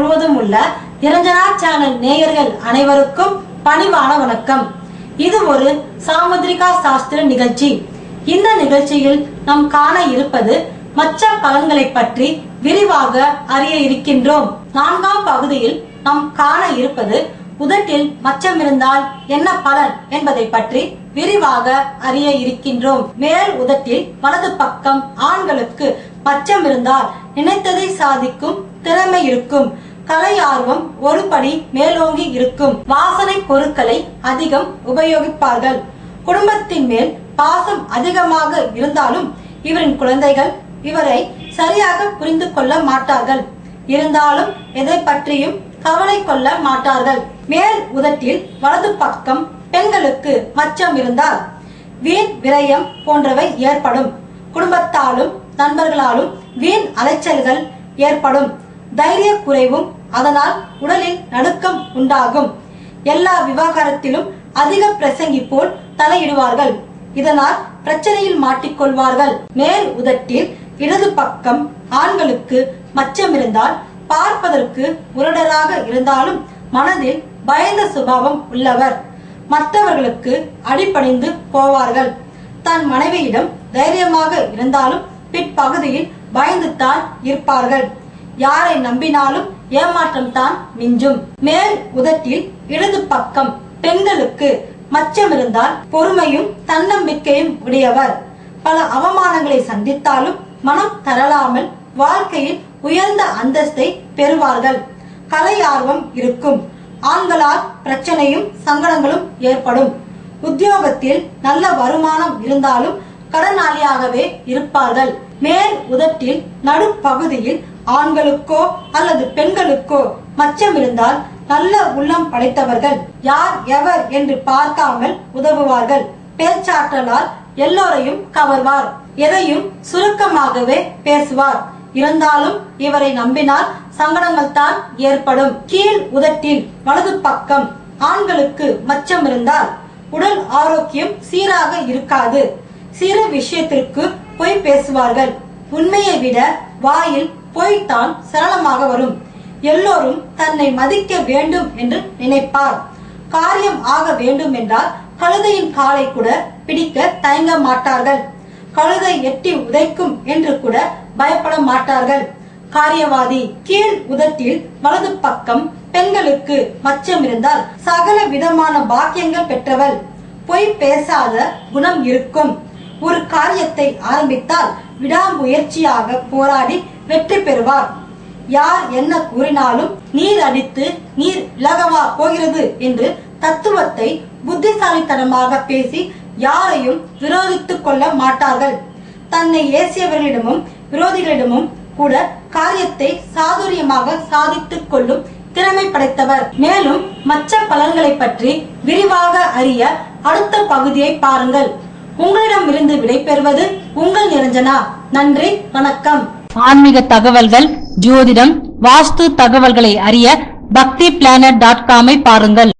முழுவதும் உள்ள நிரஞ்சனா சேனல் நேயர்கள் அனைவருக்கும் பணிவான வணக்கம். இது ஒரு சாமுத்ரிகா சாஸ்திர நிகழ்ச்சி. இந்த நிகழ்ச்சியில் நாம் காண இருப்பது மச்ச பலன்களை பற்றி விரிவாக அறிய இருக்கின்றோம். நான்காம் பகுதியில் நாம் காண இருப்பது உதட்டில் மச்சம் இருந்தால் என்ன பலன் என்பதை பற்றி விரிவாக அறிய இருக்கின்றோம். மேல் உதட்டில் வலது பக்கம் ஆண்களுக்கு மச்சம் இருந்தால் நினைத்ததை சாதிக்கும் திறமை இருக்கும். கலை ஆர்வம் ஒரு படி மேலோங்கி இருக்கும். வாசனை பொருட்களை அதிகம் உபயோகிப்பார்கள். குடும்பத்தின் மேல் பாசம் அதிகமாக இருந்தாலும் இவரின் குழந்தைகள் இவரை சரியாக புரிந்து கொள்ள மாட்டார்கள். இருந்தாலும் எதை பற்றியும் கவலை கொள்ள மாட்டார்கள். மேல் உதட்டில் வலது பக்கம் பெண்களுக்கு மச்சம் இருந்தால் வீண் விரயம் போன்றவை ஏற்படும். குடும்பத்தாலும் நண்பர்களாலும் வீண் அலைச்சல்கள் ஏற்படும். தைரிய குறைவும் அதனால் உடலில் நடுக்கம் உண்டாகும். எல்லா விவகாரத்திலும் அதிக பிரசங்கி போல் தலையிடுவார்கள். இதனால் பிரச்சனையில் மாட்டிக்கொள்வார்கள். மேல் உதட்டில் இடது பக்கம் ஆண்களுக்கு மச்சம் இருந்தால் பார்ப்பதற்கு உருடராக இருந்தாலும் மனதில் பயந்த சுபாவம் உள்ளவர். மற்றவர்களுக்கு அடிபணிந்து போவார்கள். தன் மனைவியிடம் தைரியமாக இருந்தாலும் பிற்பகுதியில் பயந்துத்தான் இருப்பார்கள். யாரை நம்பினாலும் ஏமாற்றம் தான் மிஞ்சும். மேல் உதட்டில் இடது பக்கம் பெண்களுக்கு மச்சம் இருந்தால் பொறுமையும் தன்னம்பிக்கையும் உடையவர். பல அவமானங்களை சந்தித்தாலும் மனம் தரலாமல் வாழ்க்கையில் உயர்ந்த அந்தஸ்தை பெறுவார்கள். கலை ஆர்வம் இருக்கும். ஆண்களால் பிரச்சனையும் சங்கடங்களும் ஏற்படும். உத்தியோகத்தில் நல்ல வருமானம் இருந்தாலும் கடனாளியாகவே இருப்பார்கள். மேல் உதட்டில் நடுப்பகுதியில் ஆண்களுக்கோ அல்லது பெண்களுக்கோ மச்சம் இருந்தால் நல்ல உள்ளம் படைத்தவர்கள் யார் எவர் என்று பார்க்காமல் உதவுவார்கள். பேச்சாற்றலால் எல்லோரையும் கவர்வார். எதையும் சுருக்கமாகவே பேசுவார். இருந்தாலும் இவரை நம்பினால் சங்கடங்கள் தான் ஏற்படும். கீழ் உதட்டில் வலது பக்கம் ஆண்களுக்கு மச்சம் இருந்தால் உடல் ஆரோக்கியம் சீராக இருக்காது. சிறு விஷயத்திற்கு பொய் பேசுவார்கள். உண்மையை விட வாயில் பொய்த்தான் சரளமாக வரும். எல்லோரும் தன்னை மதிக்க வேண்டும் என்று நினைப்பார். காரியம் ஆக வேண்டும் என்றால் கழுதையின் காலை கூட பிடிக்க தயங்க மாட்டார்கள். கழுதை எட்டி உதைக்கும் என்று கூட பயப்பட மாட்டார்கள். காரியவாதி கீழ் உதட்டில் வலது பக்கம் பெண்களுக்கு மச்சம் இருந்தால் சகல விதமான பாக்கியங்கள் பெற்றவள். பொய் பேசாத குணம் இருக்கும். ஒரு காரியத்தை ஆரம்பித்தால் விடாமுயற்சியாக போராடி வெற்றி பெறுவார். யார் என்ன கூறினாலும் நீர் அடித்து நீர் விலகவா போகிறது என்று தத்துவத்தை புத்திசாலித்தனமாக பேசி யாரையும் விரோதித்துக் கொள்ள மாட்டார்கள். தன்னை ஏசியவர்களிடமும் விரோதிகளிடமும் கூட காரியத்தை சாதுரியமாக சாதித்துக் கொள்ளும் திறமை படைத்தவர். மேலும் மற்ற பலன்களை பற்றி விரிவாக அறிய அடுத்த பகுதியை பாருங்கள். உங்களிடமிருந்து விடைபெறுவது உங்கள் நிரஞ்சனா. நன்றி வணக்கம். ஆன்மீக தகவல்கள் ஜோதிடம் வாஸ்து தகவல்களை அறிய பக்தி பிளானட் டாட் காமை பாருங்கள்.